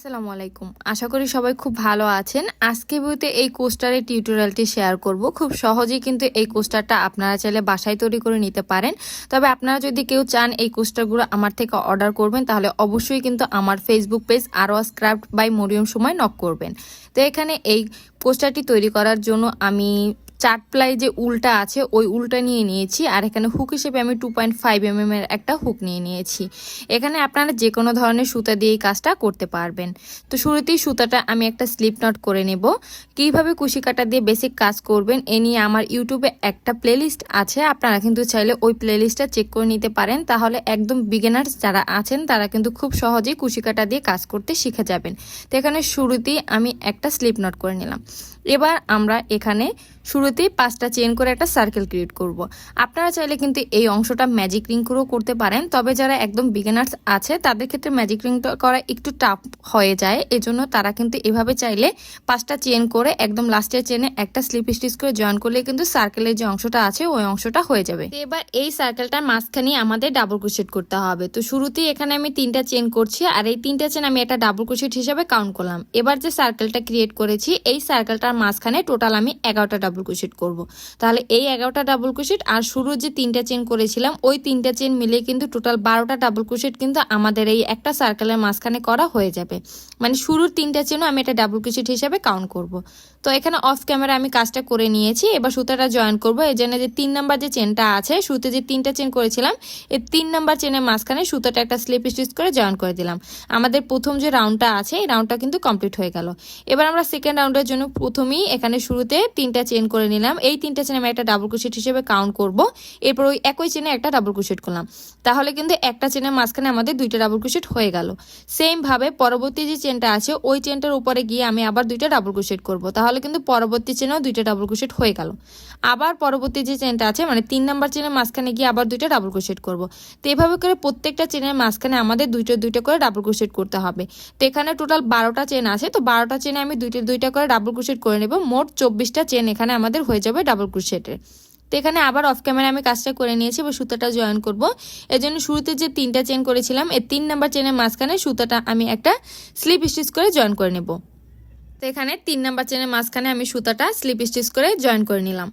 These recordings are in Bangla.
আসসালামু আলাইকুম। আশা করি সবাই খুব ভালো আছেন। আজকে ভিডিওতে এই কোস্টারের টিউটোরিয়ালটি শেয়ার করব। খুব সহজেই কিন্তু এই কোস্টারটা আপনারা চাইলে বাসায় তৈরি করে নিতে পারেন। তবে আপনারা যদি কেউ চান এই কোস্টারগুলো আমার থেকে অর্ডার করবেন, তাহলে অবশ্যই কিন্তু আমার ফেসবুক পেজ আরও স্ক্রাফট বাই মরিয়ম সময় নক করবেন। তো এখানে এই পোস্টারটি তৈরি করার জন্য আমি চার্ট প্লাই যে উলটা আছে, ওই উলটা নিয়ে নিয়েছি। আর এখানে হুক হিসেবে আমি টু পয়েন্ট ফাইভ এম এর একটা হুক নিয়ে নিয়েছি। এখানে আপনারা যে কোনো ধরনের সুতা দিয়ে কাজটা করতে পারবেন। তো শুরুতেই সুতাটা আমি একটা স্লিপ নট করে নেব। কীভাবে কুশি কাটা দিয়ে বেসিক কাজ করবেন, এ নিয়ে আমার ইউটিউবে একটা প্লেলিস্ট আছে। আপনারা কিন্তু চাইলে ওই প্লেলিস্টটা চেক করে নিতে পারেন। তাহলে একদম বিগিনার্স যারা আছেন, তারা কিন্তু খুব সহজেই কুশি কাটা দিয়ে কাজ করতে শিখে যাবেন। তো এখানে শুরুতেই আমি একটা স্লিপ নট করে নিলাম। এবার আমরা এখানে শুরুতেই পাঁচটা চেন করে একটা সার্কেল ক্রিয়েট করব। আপনারা চাইলে কিন্তু এই অংশটা ম্যাজিক রিং করেও করতে পারেন, তবে যারা একদম বিগিনার্স আছে, তাদের ক্ষেত্রে ম্যাজিক রিংটা করা একটু টাফ হয়ে যায়। এজন্য তারা কিন্তু এভাবে চাইলে পাঁচটা চেন করে একদম লাস্টের চেনে একটা স্লিপ স্টিচ করে জয়েন করলে কিন্তু সার্কেলের যে অংশটা আছে, ওই অংশটা হয়ে যাবে। এবার এই সার্কেলটার মাঝখানে আমাদের ডাবল ক্রোশেট করতে হবে। তো শুরুতেই এখানে আমি তিনটা চেন করছি, আর এই তিনটা চেন আমি একটা ডাবল ক্রোশেট হিসাবে কাউন্ট করলাম। এবার যে সার্কেলটা ক্রিয়েট করেছি, এই সার্কেলটার মাঝখানে টোটাল আমি এগারোটা ডাবল ক্রোশেট করব। তাহলে এই এগারোটা ডাবল ক্রোশেট আর শুরু যে তিনটা চেন করেছিলাম, ওই তিনটা চেন মিলে কিন্তু টোটাল বারোটা ডাবল ক্রোশেট কিন্তু আমাদের এই একটা সার্কেলের মাঝখানে করা হয়ে যাবে। মানে শুরুর তিনটা চেনও আমি এটা ডাবল ক্রোশেট হিসাবে কাউন্ট করব। তো এখানে অফ ক্যামেরা আমি কাজটা করে নিয়েছি, এবার সুতাটা জয়েন করব। এই জন্য যে তিন নাম্বার যে চেনটা আছে সুতে যে তিনটা চেন করেছিলাম, এই তিন নাম্বার চেনের মাঝখানে সুতাটা একটা স্লিপ স্টিচ করে জয়েন করে দিলাম। আমাদের প্রথম যে রাউন্ডটা আছে, এই রাউন্ডটা কিন্তু কমপ্লিট হয়ে গেল। এবার আমরা সেকেন্ড রাউন্ডের জন্য প্রথমেই এখানে শুরুতে তিনটা চেন করে নিলাম। এই তিনটা চেন আমি একটা ডাবল ক্রোশেট হিসেবে কাউন্ট করব। এরপর ওই একই চেনে একটা ডাবল ক্রোশেট করলাম। তাহলে কিন্তু একটা চেনের মাঝখানে আমাদের দুইটা ডাবল ক্রোশেট হয়ে গেল। সেম ভাবে পরবর্তী যে চেনটা আছে, ওই চেনটার উপরে গিয়ে আমি আবার দুইটা ডাবল ক্রোশেট করব। তাহলে কিন্তু পরবর্তী চেনেও দুইটা ডাবল ক্রোশেট হয়ে গেল। আবার পরবর্তী যে চেনটা আছে মানে তিন নাম্বার চেনের মাঝখানে গিয়ে আবার দুইটা ডাবল ক্রোশেট করব। তো এভাবে করে প্রত্যেকটা চেনের মাঝখানে আমাদের দুইটা দুইটা করে ডাবল ক্রোশেট করতে হবে। তো এখানে টোটাল বারোটা চেন আছে, তো বারোটা চেনে আমি দুইটা দুইটা করে ডাবল ক্রোশেট করে নেব। মোট চব্বিশটা চেন এখানে আমাদের হয়ে যাবে ডাবল ক্রুশেটের তো এখানে আবার অফ ক্যামেরা আমি কাজটা করে নিয়েছি, এবার সুতাটা জয়েন করব। এর জন্য শুরুতে যে তিনটা চেন করেছিলাম, এই তিন নাম্বার চেনের মাঝখানে সুতাটা আমি একটা স্লিপ স্টিচ করে জয়েন করে নেব। তো এখানে তিন নাম্বার চেনের মাঝখানে আমি সুতাটা স্লিপ স্টিচ করে জয়েন করে নিলাম।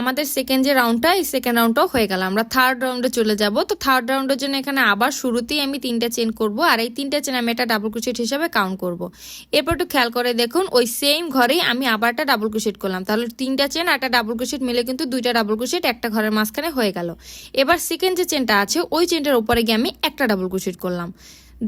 আমাদের সেকেন্ড যে রাউন্ডটা এই সেকেন্ড রাউন্ডটাও হয়ে গেল। আমরা থার্ড রাউন্ডে চলে যাব। তো থার্ড রাউন্ডের জন্য এখানে আবার শুরুতেই আমি তিনটা চেন করব আর এই তিনটা চেন আমি একটা ডাবল ক্রোশেট হিসাবে কাউন্ট করব। এরপর একটু খেয়াল করে দেখুন, ওই সেম ঘরেই আমি আবার একটা ডাবল ক্রোশেট করলাম। তাহলে তিনটা চেন একটা ডাবল ক্রোশেট মিলে কিন্তু দুইটা ডাবল ক্রোশেট একটা ঘরের মাঝখানে হয়ে গেল। এবার সেকেন্ড যে চেনটা আছে, ওই চেনটার উপরে গিয়ে আমি একটা ডাবল ক্রোশেট করলাম।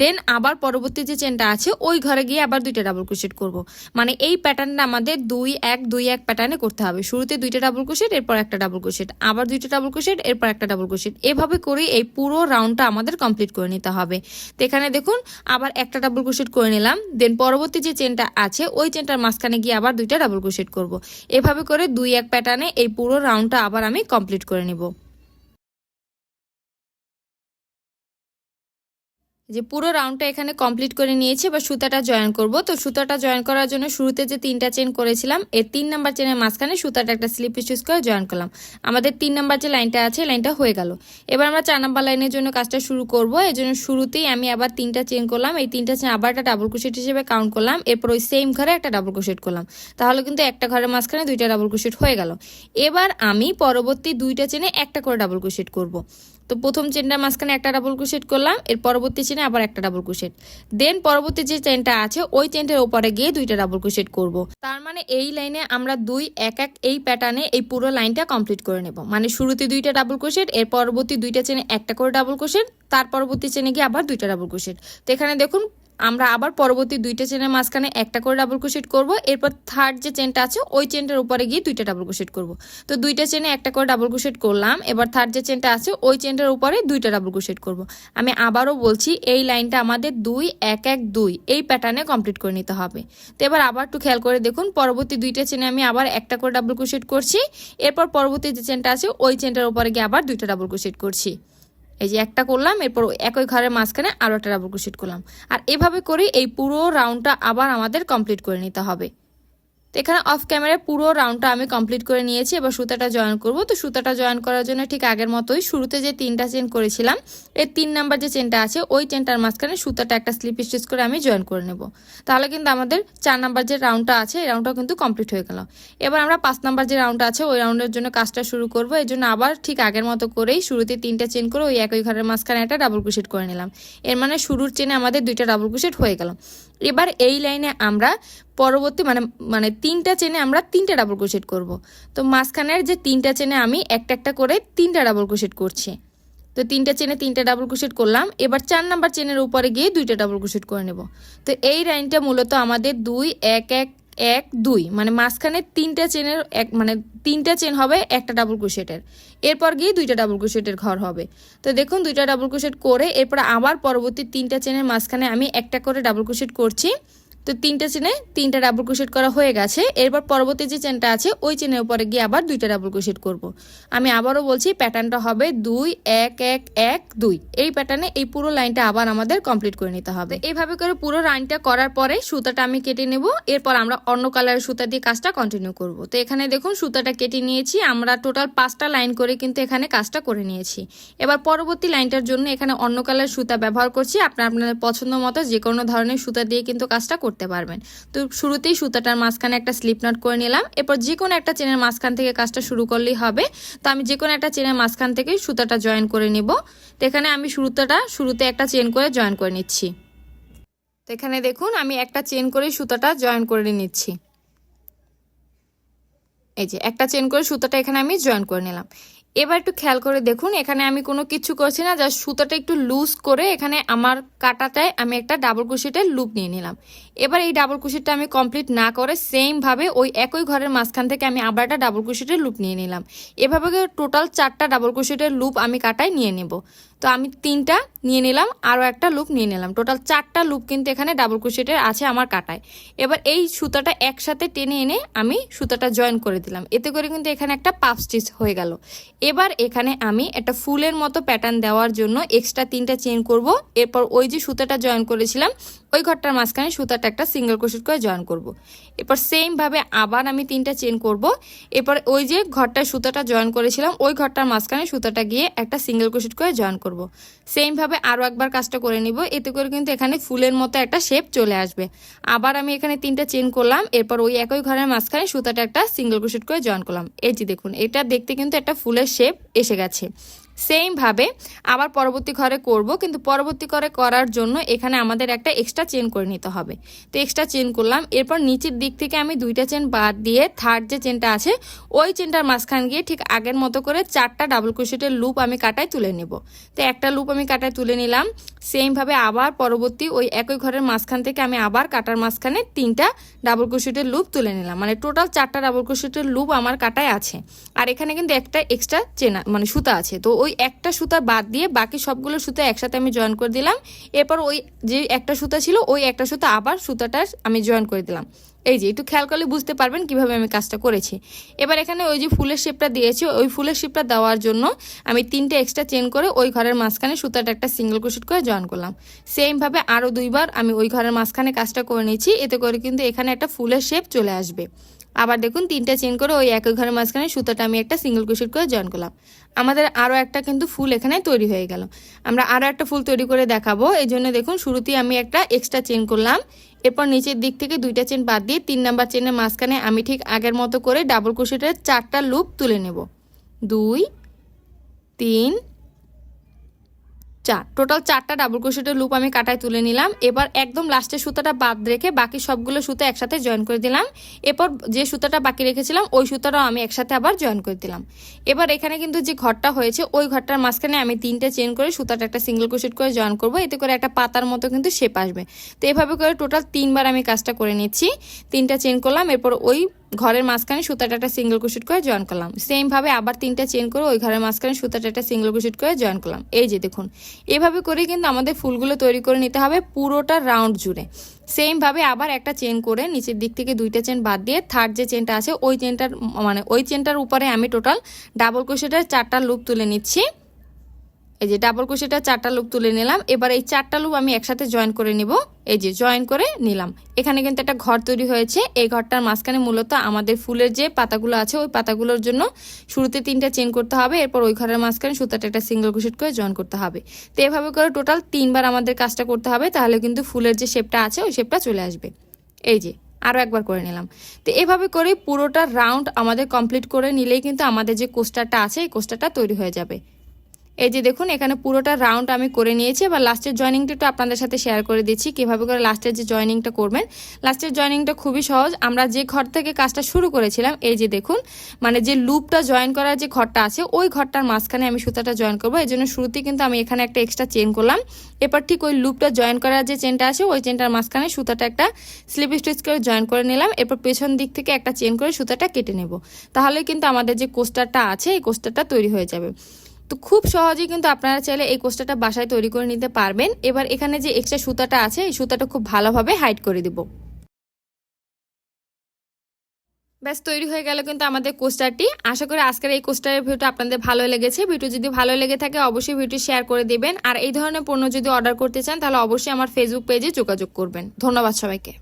দেন আবার পরবর্তী যে চেনটা আছে, ওই ঘরে গিয়ে আবার দুইটা ডাবল ক্রোশেট করব। মানে এই প্যাটার্নটা আমাদের দুই এক দুই এক প্যাটার্নে করতে হবে। শুরুতে দুইটা ডাবল ক্রোশেট এরপর একটা ডাবল ক্রোশেট আবার দুইটা ডাবল ক্রোশেট এরপর একটা ডাবল ক্রোশেট এভাবে করে এই পুরো রাউন্ডটা আমাদের কমপ্লিট করে নিতে হবে। তো এখানে দেখুন, আবার একটা ডাবল ক্রোশেট করে নিলাম। দেন পরবর্তী যে চেনটা আছে, ওই চেনটার মাঝখানে গিয়ে আবার দুইটা ডাবল ক্রোশেট করব। এভাবে করে দুই এক প্যাটার্নে এই পুরো রাউন্ডটা আবার আমি কমপ্লিট করে নিব। যে পুরো রাউন্ডটা এখানে কমপ্লিট করে নিয়েছি, এবার সুতাটা জয়েন করব। তো সুতাটা জয়েন করার জন্য শুরুতে যে তিনটা চেন করেছিলাম, এর তিন নাম্বার চেনের মাঝখানে সুতাটা একটা স্লিপ স্টিচ করে জয়েন করলাম। আমাদের তিন নাম্বার যে লাইনটা আছে লাইনটা হয়ে গেল। এবার আমরা চার নাম্বার লাইনের জন্য কাজটা শুরু করব। এই জন্য শুরুতেই আমি আবার তিনটা চেন করলাম। এই তিনটা চেন আবার একটা ডাবল ক্রোশেট হিসেবে কাউন্ট করলাম। এরপর ওই সেম ঘরে একটা ডাবল ক্রোশেট করলাম। তাহলে কিন্তু একটা ঘরের মাঝখানে দুইটা ডাবল ক্রোশেট হয়ে গেল। এবার আমি পরবর্তী দুইটা চেনে একটা করে ডাবল ক্রোশেট করব। তো প্রথম চেনটার মাঝখানে একটা ডাবল ক্রোশেট করলাম, এর পরবর্তী চেনে আবার একটা ডাবল ক্রোশেট দেন পরবর্তী যে চেনটা আছে, ওই চেনটার ওপরে গিয়ে দুইটা ডাবল ক্রোশেট করব। তার মানে এই লাইনে আমরা দুই, এক এক এই প্যাটার্নে এই পুরো লাইনটা কমপ্লিট করে নেব। মানে শুরুতে দুইটা ডাবল ক্রোশেট এর পরবর্তী দুইটা চেনে একটা করে ডাবল ক্রোশেট তার পরবর্তী চেনে গিয়ে আবার দুইটা ডাবল ক্রোশেট তো এখানে দেখুন আমরা আবার পরবর্তী দুইটা চেনের মাঝখানে একটা করে ডাবল ক্রোশেট করব। এরপর থার্ড যে চেনটা আছে, ওই চেনটার উপরে গিয়ে দুইটা ডাবল ক্রোশেট করব। তো দুইটা চেনে একটা করে ডাবল ক্রোশেট করলাম, এবার থার্ড যে চেনটা আছে, ওই চেনটার উপরে দুইটা ডাবল ক্রোশেট করব। আমি আবারও বলছি, এই লাইনটা আমাদের দুই, এক এক, দুই, এই প্যাটার্নে কমপ্লিট করে নিতে হবে। তো এবার আবার একটু খেয়াল করে দেখুন, পরবর্তী দুইটা চেনে আমি আবার একটা করে ডাবল ক্রোশেট করছি, এরপর পরবর্তী যে চেনটা আছে, ওই চেনটার উপরে গিয়ে আবার দুইটা ডাবল ক্রোশেট করছি। এই যে একটা করলাম, এরপর একই ঘরের মাঝখানে আরও একটা ডাবল ক্রোশেট করলাম। আর এভাবে করে এই পুরো রাউন্ডটা আবার আমাদের কমপ্লিট করে নিতে হবে। তো এখানে অফ ক্যামেরায় পুরো রাউন্ডটা আমি কমপ্লিট করে নিয়েছি। এবার সুতাটা জয়েন করব। তো সুতাটা জয়েন করার জন্য ঠিক আগের মতোই শুরুতে যে তিনটা চেন করেছিলাম, এর তিন নাম্বার যে চেনটা আছে, ওই চেনটার মাঝখানে সুতাটা একটা স্লিপ স্টিচ করে আমি জয়েন করে নেব। তাহলে কিন্তু আমাদের চার নাম্বার যে রাউন্ডটা আছে, এই রাউন্ডটাও কিন্তু কমপ্লিট হয়ে গেল। এবার আমরা পাঁচ নাম্বার যে রাউন্ডটা আছে, ওই রাউন্ডের জন্য কাজটা শুরু করব। এই জন্য আবার ঠিক আগের মতো করেই শুরুতে তিনটা চেন করে ওই একই ঘরের মাঝখানে একটা ডাবল ক্রোশেট করে নিলাম। এর মানে শুরুর চেনে আমাদের দুইটা ডাবল ক্রোশেট হয়ে গেল। এবার এই লাইনে আমরা পরবর্তী মানে মানে তিনটা চেনে আমরা তিনটা ডাবল ক্রোশেট করব। তো মাঝখানের যে তিনটা চেনে আমি একটা একটা করে তিনটা ডাবল ক্রোশেট করছি। তো তিনটা চেনে তিনটা ডাবল ক্রোশেট করলাম, এবার চার নাম্বার চেনের উপরে গিয়ে দুইটা ডাবল ক্রোশেট করে নেব। তো এই লাইনটা মূলত আমাদের দুই, এক এক এক, দুই মানে মাঝখানে তিনটা চেনের এক মানে তিনটা চেন হবে, একটা ডাবল ক্রোশেটের এরপর গিয়ে দুইটা ডাবল ক্রোশেটের ঘর হবে। তো দেখুন, দুইটা ডাবল ক্রোশেট করে এরপর আবার পরবর্তী তিনটা চেনের মাঝখানে আমি একটা করে ডাবল ক্রোশেট করছি। তো তিনটা চেনে তিনটা ডাবল ক্রোশেট করা হয়ে গেছে। এরপর পরবর্তী যে চেনটা আছে, ওই চেনের উপরে গিয়ে আবার দুইটা ডাবল ক্রোশেট করব। আমি আবারও বলছি প্যাটার্নটা হবে দুই, এক এক এক, দুই। এই প্যাটার্নে এই পুরো লাইনটা আবার আমাদের কমপ্লিট করে নিতে হবে। এইভাবে করে পুরো লাইনটা করার পরে সুতাটা আমি কেটে নেব। এরপর আমরা অন্য কালারের সুতা দিয়ে কাজটা কন্টিনিউ করব। তো এখানে দেখুন, সুতাটা কেটে নিয়েছি। আমরা টোটাল পাঁচটা লাইন করে কিন্তু এখানে কাজটা করে নিয়েছি। এবার পরবর্তী লাইনটার জন্য এখানে অন্য কালার সুতা ব্যবহার করছি। আপনার, আপনাদের পছন্দ মতো যে কোনো ধরনের সুতা দিয়ে কিন্তু কাজটা করতে পারবেন। তো শুরুতেই সুতাটার মাঝখানে একটা স্লিপ নট করে নিলাম। এরপর যে কোনো একটা চেনের মাঝখান থেকে কাজটা শুরু করলেই হবে। তো আমি যে কোনো একটা চেনের মাঝখান থেকে সুতাটা জয়েন করে নিব। তো এখানে আমি শুরুতাটা শুরুতে একটা চেন করে জয়েন করে নিচ্ছি। তো এখানে দেখুন, আমি একটা চেন করে সুতাটা জয়েন করে নিচ্ছি। এই যে, একটা চেন করে সুতাটা এখানে আমি জয়েন করে নিলাম। এবার একটু খেয়াল করে দেখুন, এখানে আমি কোনো কিছু করছি না জাস্ট সুতাটা একটু লুজ করে এখানে আমার কাটাটায় আমি একটা ডাবল কুশিটের লুপ নিয়ে নিলাম। এবার এই ডাবল কুশিটটা আমি কমপ্লিট না করে সেমভাবে ওই একই ঘরের মাঝখান থেকে আমি আবার একটা ডাবল কুশিটের লুপ নিয়ে নিলাম। এভাবে টোটাল চারটা ডাবল কুশিটের লুপ আমি কাটায় নিয়ে নেব। তো আমি তিনটা নিয়ে নিলাম, আরও একটা লুপ নিয়ে নিলাম। টোটাল চারটা লুপ কিন্তু এখানে ডাবল কুশিটের আছে আমার কাটায়। এবার এই সুতাটা একসাথে টেনে এনে আমি সুতাটা জয়েন করে দিলাম। এতে করে কিন্তু এখানে একটা পাফ স্টিচ হয়ে গেল। এবার এখানে আমি একটা ফুলের মতো প্যাটার্ন দেওয়ার জন্য এক্সট্রা তিনটা চেন করব। এরপর ওই যে সুতাটা জয়েন করেছিলাম ওই ঘরটার মাঝখানে সুতাটা একটা সিঙ্গেল ক্রোশেট করে জয়েন করব। এরপর সেমভাবে আবার আমি তিনটা চেন করব। এরপর ওই যে ঘরটার সুতাটা জয়েন করেছিলাম, ওই ঘরটার মাঝখানে সুতাটা গিয়ে একটা সিঙ্গেল ক্রোশেট করে জয়েন করব। সেমভাবে আরও একবার কাজটা করে নিব, এতে করে কিন্তু এখানে ফুলের মতো একটা শেপ চলে আসবে আবার আমি এখানে তিনটা চেন করলাম, এরপর ওই একই ঘরের মাঝখানে সুতাটা একটা সিঙ্গেল ক্রোশেট করে জয়েন করলাম এই যে দেখুন, এটা দেখতে কিন্তু একটা ফুলের শেপ এসে গেছে সেমভাবে আবার পরবর্তী ঘরে করব, কিন্তু পরবর্তী ঘরে করার জন্য এখানে আমাদের একটা এক্সট্রা চেন করে নিতে হবে। তো এক্সট্রা চেন করলাম, এরপর নিচের দিক থেকে আমি দুইটা চেন বাদ দিয়ে থার্ড যে চেনটা আছে, ওই চেনটার মাঝখান গিয়ে ঠিক আগের মতো করে চারটা ডাবল ক্রোশেটের লুপ আমি কাটায় তুলে নেব। তো একটা লুপ আমি কাটায় তুলে নিলাম সেমভাবে আবার পরবর্তী ওই একই ঘরের মাঝখান থেকে আমি আবার কাটার মাঝখানে তিনটা ডাবল ক্রোশেটের লুপ তুলে নিলাম। মানে টোটাল চারটা ডাবল ক্রোশেটের লুপ আমার কাটায় আছে। আর এখানে কিন্তু একটা এক্সট্রা চেনা মানে সুতা আছে। তো ওই একটা সুতা বাদ দিয়ে বাকি সবগুলো সুতা একসাথে আমি জয়েন করে দিলাম। এরপর ওই যে একটা সুতা ছিল, ওই একটা সুতা আবার সুতাটা আমি জয়েন করে দিলাম। এই যে, একটু খেয়াল করলে বুঝতে পারবেন কীভাবে আমি কাজটা করেছি। এবার এখানে ওই যে ফুলের শেপটা দিয়েছি, ওই ফুলের শেপটা দেওয়ার জন্য আমি তিনটে এক্সট্রা চেন করে ওই ঘরের মাঝখানে সুতাটা একটা সিঙ্গেল ক্রোশেট করে জয়েন করলাম। সেমভাবে আরও দুইবার আমি ওই ঘরের মাঝখানে কাজটা করে নিয়েছি, এতে করে কিন্তু এখানে একটা ফুলের শেপ চলে আসবে। আবার দেখুন, তিনটা চেন করে ওই একই ঘরের মাঝখানে সুতাটা আমি একটা সিঙ্গেল ক্রোশেট করে জয়েন করলাম। আমাদের আরও একটা কিন্তু ফুল এখানে তৈরি হয়ে গেল। আমরা আরও একটা ফুল তৈরি করে দেখাবো। এই জন্য দেখুন, শুরুতেই আমি একটা এক্সট্রা চেন করলাম। এরপর নিচের দিক থেকে দুইটা চেন বাদ দিয়ে তিন নাম্বার চেনের মাঝখানে আমি ঠিক আগের মতো করে ডাবল কুশিটার চারটা লুপ তুলে নেব। দুই, তিন চার। টোটাল চারটা ডাবল ক্রোশেটের লুপ আমি কাটায় তুলে নিলাম। এবার একদম লাস্টের সুতাটা বাদ রেখে বাকি সবগুলো সুতো একসাথে জয়েন করে দিলাম। এরপর যে সুতাটা বাকি রেখেছিলাম, ওই সুতাটাও আমি একসাথে আবার জয়েন করে দিলাম। এবার এখানে কিন্তু যে ঘরটা হয়েছে, ওই ঘরটার মাঝখানে আমি তিনটে চেন করে সুতাটা একটা সিঙ্গেল ক্রোশেট করে জয়েন করব। এতে করে একটা পাতার মতো কিন্তু শেপ আসবে। তো এভাবে করে টোটাল তিনবার আমি কাজটা করে নিচ্ছি। তিনটা চেন করলাম, এরপর ওই ঘরের মাঝখানে সুতাটা একটা সিঙ্গেল ক্রোশেট করে জয়েন করলাম। সেম ভাবে আবার তিনটা চেন করে ওই ঘরের মাঝখানে সুতাটা একটা সিঙ্গেল ক্রোশেট করে জয়েন করলাম। এই যে দেখুন, এভাবে করে কিন্তু আমাদের ফুলগুলো তৈরি করে নিতে হবে পুরোটা রাউন্ড জুড়ে। সেম ভাবে আবার একটা চেন করে নিচের দিক থেকে দুইটা চেন বাদ দিয়ে থার্ড যে চেনটা আছে, ওই চেনটার মানে ওই চেনটার উপরে আমি টোটাল ডাবল ক্রোশেটের চারটা লুপ তুলে নিচ্ছি। এই যে ডাবল কুশিটা চারটা লুপ তুলে নিলাম। এবার এই চারটা লুপ আমি একসাথে জয়েন করে নিব। এই যে জয়েন করে নিলাম। এখানে কিন্তু একটা ঘর তৈরি হয়েছে। এই ঘরটার মাঝখানে মূলত আমাদের ফুলের যে পাতাগুলো আছে, ওই পাতাগুলোর জন্য শুরুতে তিনটা চেন করতে হবে। এরপর ওই ঘরের মাঝখানে সুতাটা একটা সিঙ্গেল কুশিট করে জয়েন করতে হবে। তো এভাবে করে টোটাল তিনবার আমাদের কাজটা করতে হবে। তাহলে কিন্তু ফুলের যে শেপটা আছে, ওই শেপটা চলে আসবে। এই যে আরও একবার করে নিলাম। তো এভাবে করে পুরোটা রাউন্ড আমাদের কমপ্লিট করে নিলেই কিন্তু আমাদের যে কোস্টারটা আছে, এই কোস্টারটা তৈরি হয়ে যাবে। এই যে দেখুন, এখানে পুরোটা রাউন্ড আমি করে নিয়েছি। এবার লাস্টের জয়নিংটা একটু আপনাদের সাথে শেয়ার করে দিচ্ছি, কীভাবে করে লাস্টের যে জয়নিংটা করবেন। লাস্টের জয়নিংটা খুবই সহজ। আমরা যে ঘর থেকে কাজটা শুরু করেছিলাম, এই যে দেখুন মানে যে লুপটা জয়েন করার যে ঘরটা আছে, ওই ঘরটার মাঝখানে আমি সুতাটা জয়েন করব। এই জন্য শুরুতেই কিন্তু আমি এখানে একটা এক্সট্রা চেন করলাম। এবার ঠিক ওই লুপটা জয়েন করার যে চেনটা আছে, ওই চেনটার মাঝখানে সুতাটা একটা স্লিপ স্টিচ করে জয়েন করে নিলাম। এরপর পেছন দিক থেকে একটা চেন করে সুতাটা কেটে নেব। তাহলে কিন্তু আমাদের যে কোস্টারটা আছে, এই কোস্টারটা তৈরি হয়ে যাবে। তো খুব সহজেই কিন্তু আপনারা চাইলে এই কোস্টারটা বাসায় তৈরি করে নিতে পারবেন। এবার এখানে যে এক্সট্রা সুতাটা আছে, এই সুতাটা খুব ভালোভাবে হাইড করে দিব। ব্যাস, তৈরি হয়ে গেল কিন্তু আমাদের কোস্টারটি আশা করি আজকের এই কোস্টারের ভিডিওটা আপনাদের ভালো লেগেছে। ভিডিও যদি ভালো লেগে থাকে, অবশ্যই ভিডিও শেয়ার করে দেবেন। আর এই ধরনের পণ্য যদি অর্ডার করতে চান, তাহলে অবশ্যই আমার ফেসবুক পেজে যোগাযোগ করবেন। ধন্যবাদ সবাইকে।